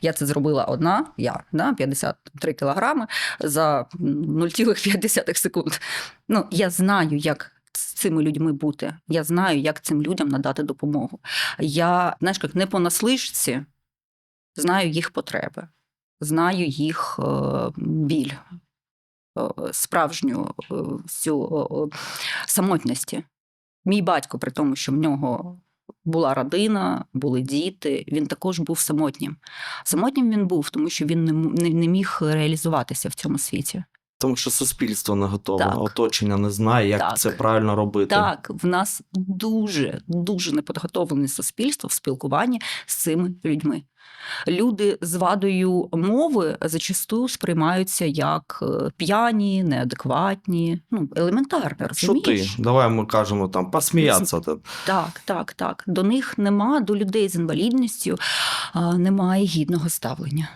Я це зробила одна, я да, 53 кілограми за 0,5 секунд. Ну, я знаю, як з цими людьми бути. Я знаю, як цим людям надати допомогу. Я, знаєш, як не понаслишці, знаю їх потреби, знаю їх е, біль, е, справжню е, цю е, самотності. Мій батько, при тому, що в нього була родина, були діти, він також був самотнім. Самотнім він був, тому що він не, не, не міг реалізуватися в цьому світі. Тому що суспільство не готове, Так. оточення не знає, як Так. це правильно робити. Так, в нас дуже дуже неподготовлене суспільство в спілкуванні з цими людьми. Люди з вадою мови зачасту сприймаються як е, п'яні, неадекватні, ну елементарно, Що ти? Давай ми кажемо там посміятися. Так, так, так. До них нема, до людей з інвалідністю немає гідного ставлення.